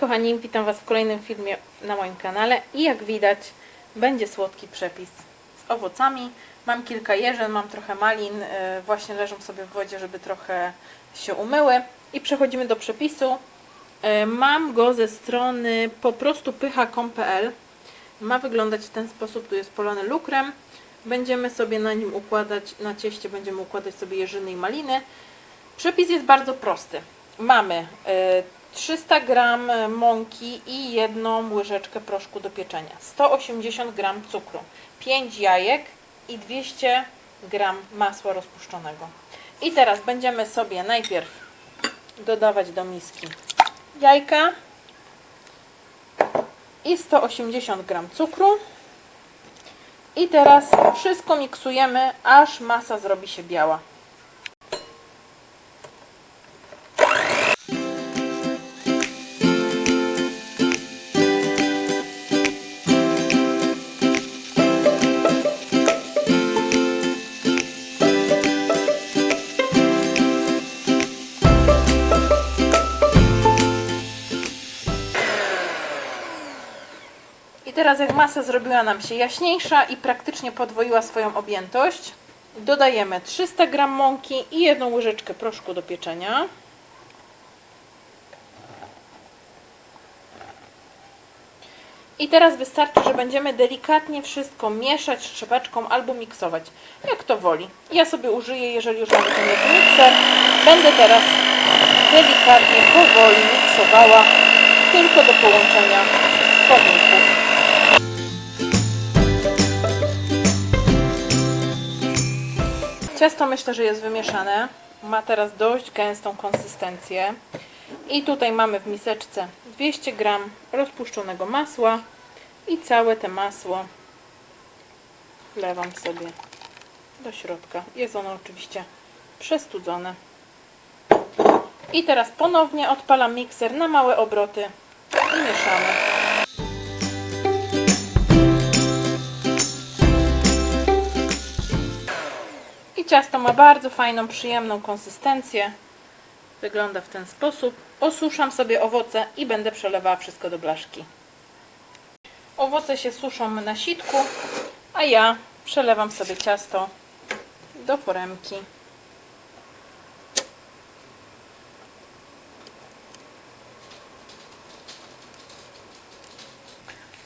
kochani, witam Was w kolejnym filmie na moim kanale i jak widać będzie słodki przepis z owocami. Mam kilka jeżyn, mam trochę malin, e, właśnie leżą sobie w wodzie, żeby trochę się umyły i przechodzimy do przepisu. E, Mam go ze strony po prostu pycha.com.pl Ma wyglądać w ten sposób, tu jest polany lukrem. Będziemy sobie na nim układać, na cieście będziemy układać sobie jeżyny i maliny. Przepis jest bardzo prosty. Mamy e, 300 g mąki i jedną łyżeczkę proszku do pieczenia, 180 g cukru, 5 jajek i 200 g masła rozpuszczonego. I teraz będziemy sobie najpierw dodawać do miski jajka i 180 g cukru. I teraz wszystko miksujemy, aż masa zrobi się biała. Teraz jak masa zrobiła nam się jaśniejsza i praktycznie podwoiła swoją objętość, dodajemy 300 g mąki i jedną łyżeczkę proszku do pieczenia. I teraz wystarczy, że będziemy delikatnie wszystko mieszać szczepaczką albo miksować, jak to woli. Ja sobie użyję, jeżeli już mamy ten mikser, będę teraz delikatnie, powoli miksowała tylko do połączenia składników. Ciasto myślę, że jest wymieszane. Ma teraz dość gęstą konsystencję. I tutaj mamy w miseczce 200 g rozpuszczonego masła i całe te masło wlewam sobie do środka. Jest ono oczywiście przestudzone. I teraz ponownie odpalam mikser na małe obroty i mieszamy. Ciasto ma bardzo fajną, przyjemną konsystencję. Wygląda w ten sposób. Osuszam sobie owoce i będę przelewała wszystko do blaszki. Owoce się suszą na sitku, a ja przelewam sobie ciasto do foremki.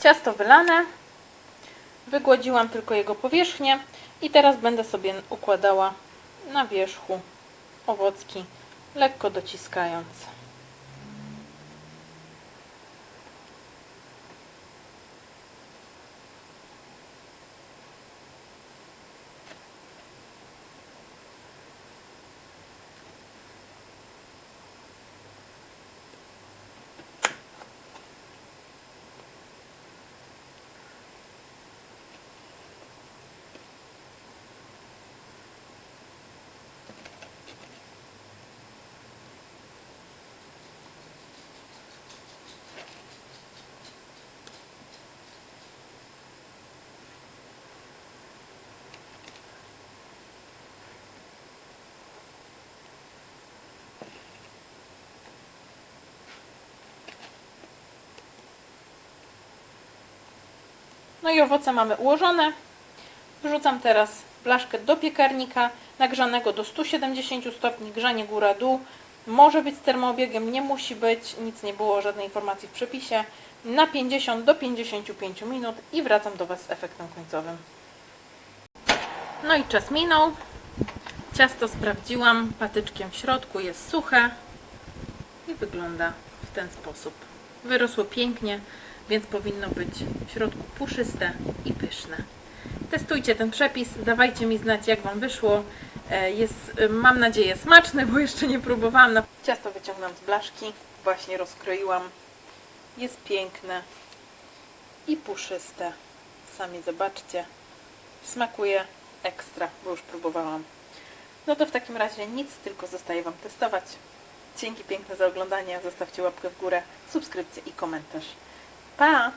Ciasto wylane. Wygładziłam tylko jego powierzchnię i teraz będę sobie układała na wierzchu owocki, lekko dociskając. No i owoce mamy ułożone. Wrzucam teraz blaszkę do piekarnika nagrzanego do 170 stopni, grzanie góra-dół. Może być z termoobiegiem, nie musi być, nic nie było, żadnej informacji w przepisie. Na 50 do 55 minut i wracam do Was z efektem końcowym. No i czas minął. Ciasto sprawdziłam, patyczkiem w środku jest suche i wygląda w ten sposób. Wyrosło pięknie, więc powinno być w środku puszyste i pyszne. Testujcie ten przepis, dawajcie mi znać jak Wam wyszło. E, Jest, e, mam nadzieję, smaczny, bo jeszcze nie próbowałam. Ciasto wyciągnęłam z blaszki, właśnie rozkroiłam. Jest piękne i puszyste. Sami zobaczcie. Smakuje ekstra, bo już próbowałam. No to w takim razie nic, tylko zostaje Wam testować. Dzięki piękne za oglądanie. Zostawcie łapkę w górę, subskrypcję i komentarz. 干啊。